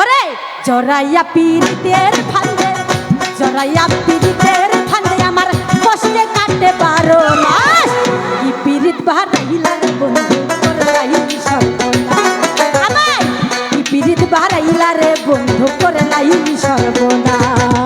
ওরে জরাইয়া পিরিতের ফান্দে, জরাইয়া পিরিতের ফান্দে আমার কষ্টে কাটে বারো মাস। কি পীড়িত বাহারাইলার বন্ধু করলাই সর্বনাশ? আমায় কি পীড়িত বাহারাইলার বন্ধু করে সর্বনাশ? পাষাণ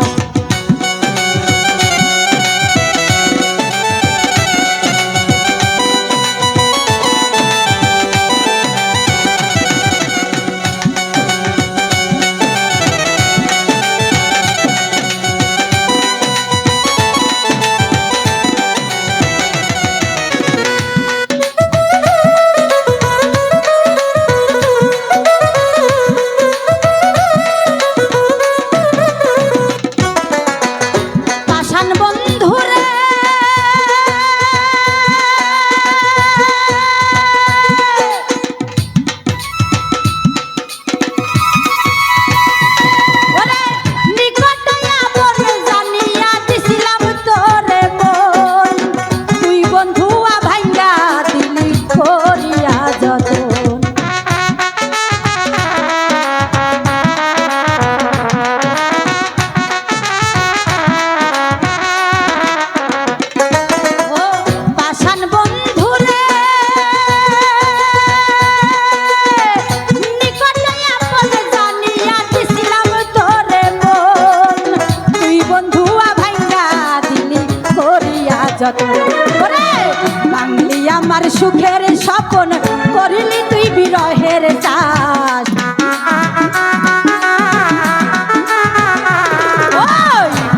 আমার সুখের স্বপন করিলি তুই বিরহের চাষ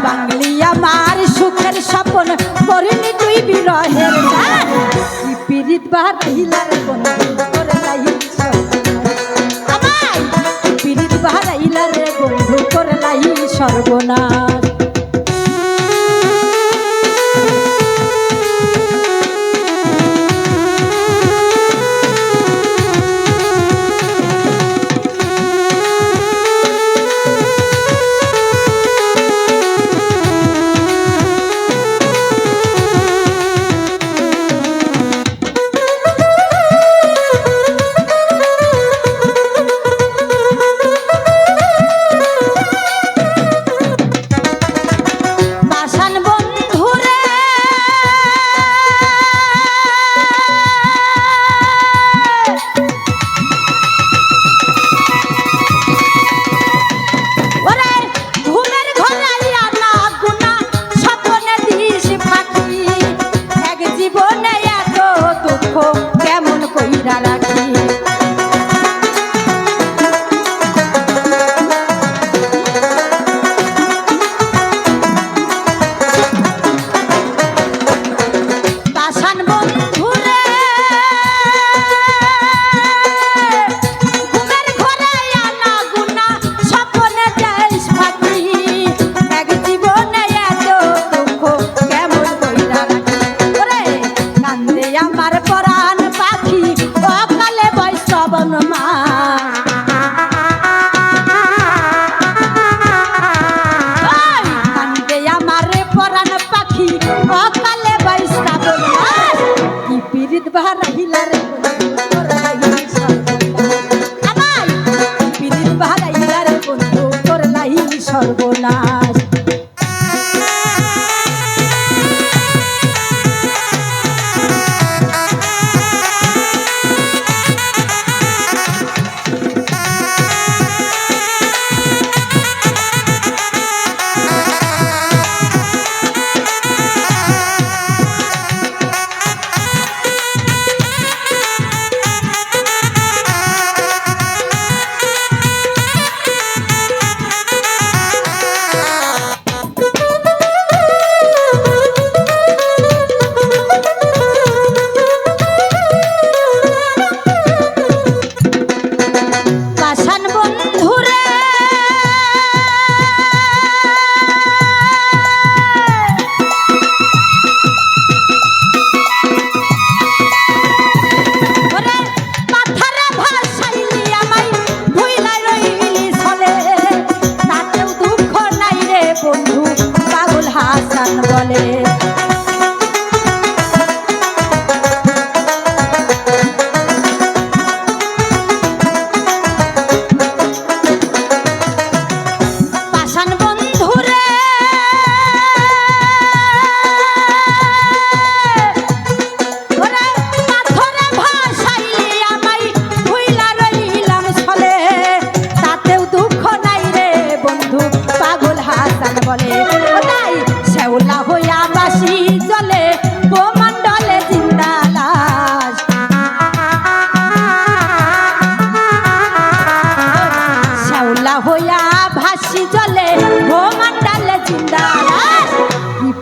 বাংলি আমার সুখের স্বপন করিনি তুই বন্ধু জীবনে এত দুঃখ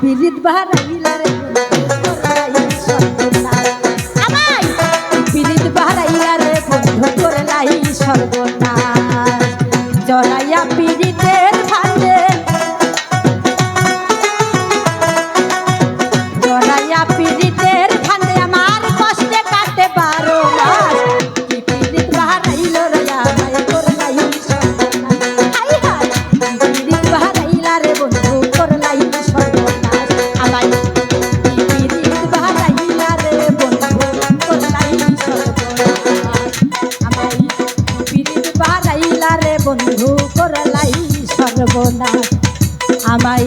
পিরিত বাহার আইলা রে পিরিত বাহার আইলা রে, বন্ধু করে লাই সর্বনাশ। জড়াইয়া পিরিতের ভাতে না আমায়